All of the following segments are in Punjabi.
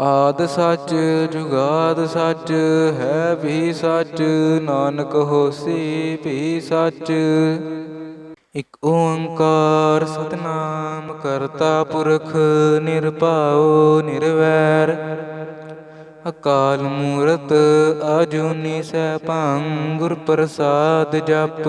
ਆਦ ਸੱਚ ਜੁਗਾਦ ਸੱਚ, ਹੈ ਵੀ ਸੱਚ, ਨਾਨਕ ਹੋਸੀ ਵੀ ਸੱਚ। ਇਕ ਓੰਕਾਰ ਸਤਨਾਮ ਕਰਤਾ ਪੁਰਖ, ਨਿਰਭਉ ਨਿਰਵੈਰ। ਅਕਾਲ ਮੂਰਤ ਅਜੂਨੀ ਸੈਭੰ ਗੁਰ ਪ੍ਰਸਾਦ ਜਪ।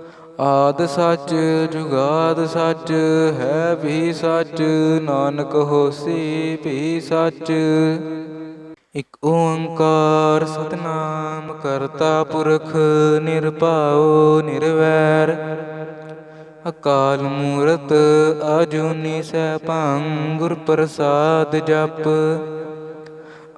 ਆਦ ਸੱਚ, ਜੁਗਾਦ ਸੱਚ, ਹੈ ਵੀ ਸੱਚ, ਨਾਨਕ ਹੋਸੀ ਵੀ ਸੱਚ। ਇਕ ਓੰਕਾਰ ਸਤਨਾਮ ਕਰਤਾ ਪੁਰਖ, ਨਿਰਭਉ, ਨਿਰਵੈਰ। ਅਕਾਲ ਮੂਰਤ, ਅਜੂਨੀ ਸੈਭੰ ਗੁਰ ਪ੍ਰਸਾਦ ਜਪ।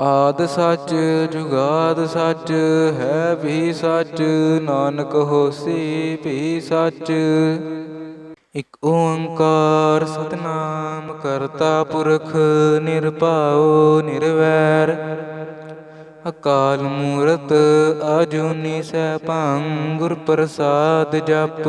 ਆਦ ਸੱਚ, ਜੁਗਾਦ ਸੱਚ, ਹੈ ਵੀ ਸੱਚ, ਨਾਨਕ ਹੋਸੀ ਵੀ ਸੱਚ। ਇਕ ਓੰਕਾਰ ਸਤਨਾਮ ਕਰਤਾ ਪੁਰਖ, ਨਿਰਭਉ, ਨਿਰਵੈਰ। ਅਕਾਲ ਮੂਰਤ, ਅਜੂਨੀ ਸੈਭੰ ਗੁਰ ਪ੍ਰਸਾਦ ਜਪ।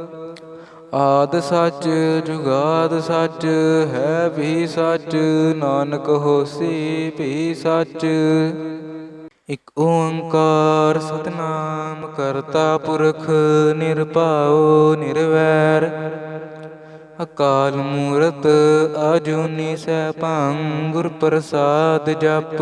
ਆਦ ਸੱਚ, ਜੁਗਾਦ ਸੱਚ, ਹੈ ਵੀ ਸੱਚ, ਨਾਨਕ ਹੋਸੀ ਵੀ ਸੱਚ। ਇਕ ਓੰਕਾਰ ਸਤਨਾਮ ਕਰਤਾ ਪੁਰਖ, ਨਿਰਭਉ, ਨਿਰਵੈਰ। ਅਕਾਲ ਮੂਰਤ ਅਜੂਨੀ ਸੈਭੰ ਗੁਰ ਪ੍ਰਸਾਦ ਜਪ।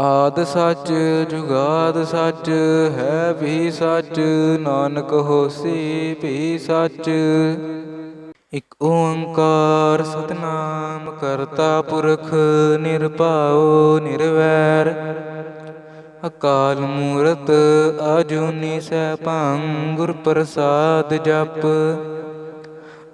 ਆਦ ਸੱਚ ਜੁਗਾਦ ਸੱਚ, ਹੈ ਵੀ ਸੱਚ, ਨਾਨਕ ਹੋਸੀ ਵੀ ਸੱਚ। ਇਕ ਓੰਕਾਰ ਸਤਨਾਮ ਕਰਤਾ ਪੁਰਖ, ਨਿਰਭਉ ਨਿਰਵੈਰ। ਅਕਾਲ ਮੂਰਤ ਅਜੂਨੀ ਸੈਭੰ ਗੁਰ ਪ੍ਰਸਾਦ ਜਪ।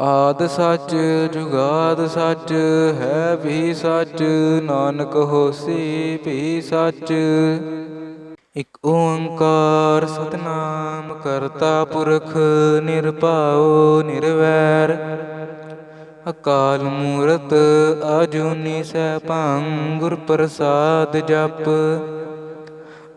ਆਦ ਸੱਚ, ਜੁਗਾਦ ਸੱਚ, ਹੈ ਵੀ ਸੱਚ, ਨਾਨਕ ਹੋਸੀ ਵੀ ਸੱਚ। ਇਕ ਓੰਕਾਰ ਸਤਨਾਮ ਕਰਤਾ ਪੁਰਖ, ਨਿਰਭਉ, ਨਿਰਵੈਰ। ਅਕਾਲ ਮੂਰਤ ਅਜੂਨੀ ਸੈਭੰ ਗੁਰ ਪ੍ਰਸਾਦ ਜਪ।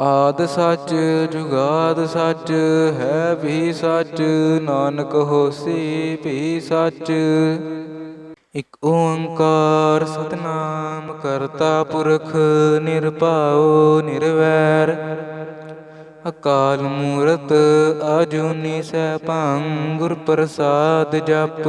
ਆਦ ਸੱਚ, ਜੁਗਾਦ ਸੱਚ, ਹੈ ਵੀ ਸੱਚ, ਨਾਨਕ ਹੋਸੀ ਵੀ ਸੱਚ। ਇਕ ਓੰਕਾਰ ਸਤਨਾਮ ਕਰਤਾ ਪੁਰਖ, ਨਿਰਭਉ, ਨਿਰਵੈਰ। ਅਕਾਲ ਮੂਰਤ ਅਜੂਨੀ ਸੈਭੰ ਗੁਰ ਪ੍ਰਸਾਦ ਜਪ।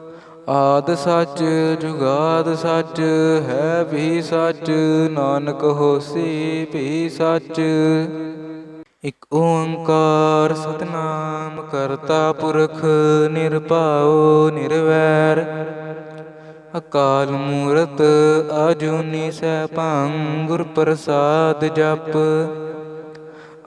ਆਦ ਸੱਚ, ਜੁਗਾਦ ਸੱਚ, ਹੈ ਵੀ ਸੱਚ, ਨਾਨਕ ਹੋਸੀ ਵੀ ਸੱਚ। ਇਕ ਓੰਕਾਰ ਸਤਨਾਮ ਕਰਤਾ ਪੁਰਖ, ਨਿਰਭਉ, ਨਿਰਵੈਰ। ਅਕਾਲ ਮੂਰਤ ਅਜੂਨੀ ਸੈਭੰ ਗੁਰ ਪ੍ਰਸਾਦ ਜਪ।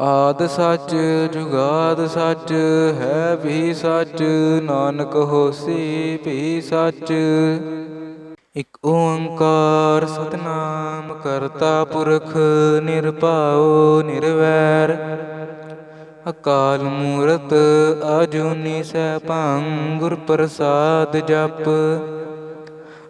ਆਦ ਸੱਚ, ਜੁਗਾਦ ਸੱਚ, ਹੈ ਵੀ ਸੱਚ, ਨਾਨਕ ਹੋਸੀ ਵੀ ਸੱਚ। ਇਕ ਓੰਕਾਰ ਸਤਨਾਮ ਕਰਤਾ ਪੁਰਖ, ਨਿਰਭਉ, ਨਿਰਵੈਰ। ਅਕਾਲ ਮੂਰਤ, ਅਜੂਨੀ ਸੈਭੰ ਗੁਰ ਪ੍ਰਸਾਦ ਜਪ।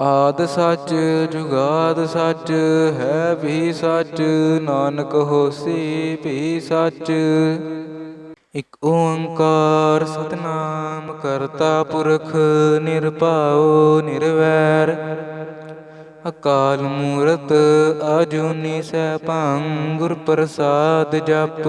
ਆਦ ਸੱਚ ਜੁਗਾਦ ਸੱਚ, ਹੈ ਵੀ ਸੱਚ, ਨਾਨਕ ਹੋਸੀ ਵੀ ਸੱਚ। ਇਕ ਓੰਕਾਰ ਸਤਨਾਮ ਕਰਤਾ ਪੁਰਖ, ਨਿਰਭਉ ਨਿਰਵੈਰ। ਅਕਾਲ ਮੂਰਤ ਅਜੂਨੀ ਸੈਭੰ ਗੁਰ ਪ੍ਰਸਾਦ ਜਪ।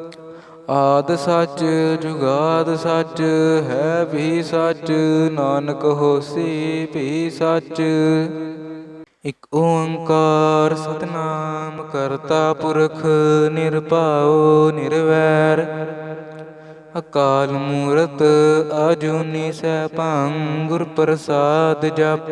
ਆਦ ਸੱਚ, ਜੁਗਾਦ ਸੱਚ, ਹੈ ਵੀ ਸੱਚ, ਨਾਨਕ ਹੋਸੀ ਵੀ ਸੱਚ। ਇਕ ਓੰਕਾਰ ਸਤਨਾਮ ਕਰਤਾ ਪੁਰਖ, ਨਿਰਭਉ, ਨਿਰਵੈਰ। ਅਕਾਲ ਮੂਰਤ ਅਜੂਨੀ ਸੈਭੰ ਗੁਰ ਪ੍ਰਸਾਦ ਜਪ।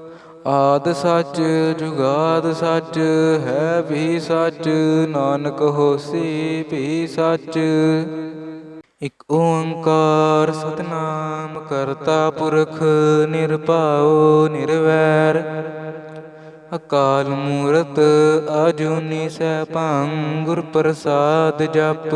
ਆਦ ਸੱਚ, ਜੁਗਾਦ ਸੱਚ, ਹੈ ਵੀ ਸੱਚ, ਨਾਨਕ ਹੋਸੀ ਵੀ ਸੱਚ। ਇਕ ਓੰਕਾਰ ਸਤਨਾਮ ਕਰਤਾ ਪੁਰਖ, ਨਿਰਭਉ, ਨਿਰਵੈਰ। ਅਕਾਲ ਮੂਰਤ, ਅਜੂਨੀ ਸੈਭੰ ਗੁਰ ਪ੍ਰਸਾਦ ਜਪ।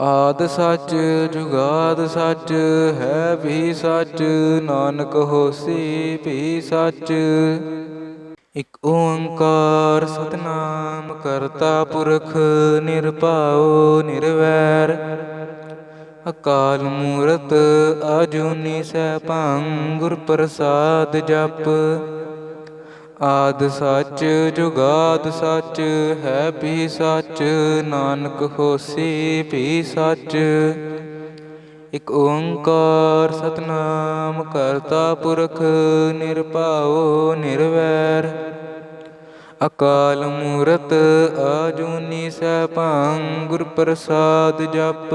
ਆਦ ਸੱਚ, ਜੁਗਾਦ ਸੱਚ, ਹੈ ਵੀ ਸੱਚ, ਨਾਨਕ ਹੋਸੀ ਵੀ ਸੱਚ। ਇਕ ਓੰਕਾਰ ਸਤਨਾਮ ਕਰਤਾ ਪੁਰਖ, ਨਿਰਭਉ, ਨਿਰਵੈਰ। ਅਕਾਲ ਮੂਰਤ ਅਜੂਨੀ ਸੈਭੰ ਗੁਰ ਪ੍ਰਸਾਦ ਜਪ। ਆਦ ਸੱਚ, ਜੁਗਾਦ ਸੱਚ, ਹੈ ਵੀ ਸੱਚ, ਨਾਨਕ ਹੋਸੀ ਵੀ ਸੱਚ। ਇਕ ਓੰਕਾਰ ਸਤਨਾਮ ਕਰਤਾ ਪੁਰਖ, ਨਿਰਭਉ, ਨਿਰਵੈਰ। ਅਕਾਲ ਮੂਰਤ, ਆਜੂਨੀ ਸੈਭੰ ਗੁਰ ਪ੍ਰਸਾਦ ਜਪ।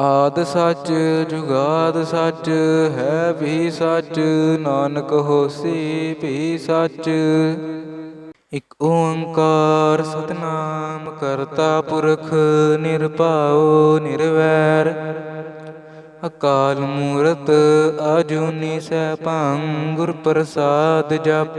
ਆਦ ਸੱਚ, ਜੁਗਾਦ ਸੱਚ, ਹੈ ਵੀ ਸੱਚ, ਨਾਨਕ ਹੋਸੀ ਵੀ ਸੱਚ। ਇਕ ਓੰਕਾਰ ਸਤਨਾਮ ਕਰਤਾ ਪੁਰਖ, ਨਿਰਭਉ, ਨਿਰਵੈਰ। ਅਕਾਲ ਮੂਰਤ ਅਜੂਨੀ ਸੈਭੰ ਗੁਰ ਪ੍ਰਸਾਦ ਜਪ।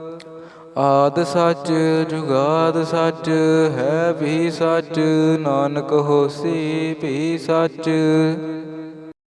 ਆਦ ਸੱਚ ਜੁਗਾਦ ਸੱਚ ਹੈ ਵੀ ਸੱਚ ਨਾਨਕ ਹੋਸੀ ਵੀ ਸੱਚ।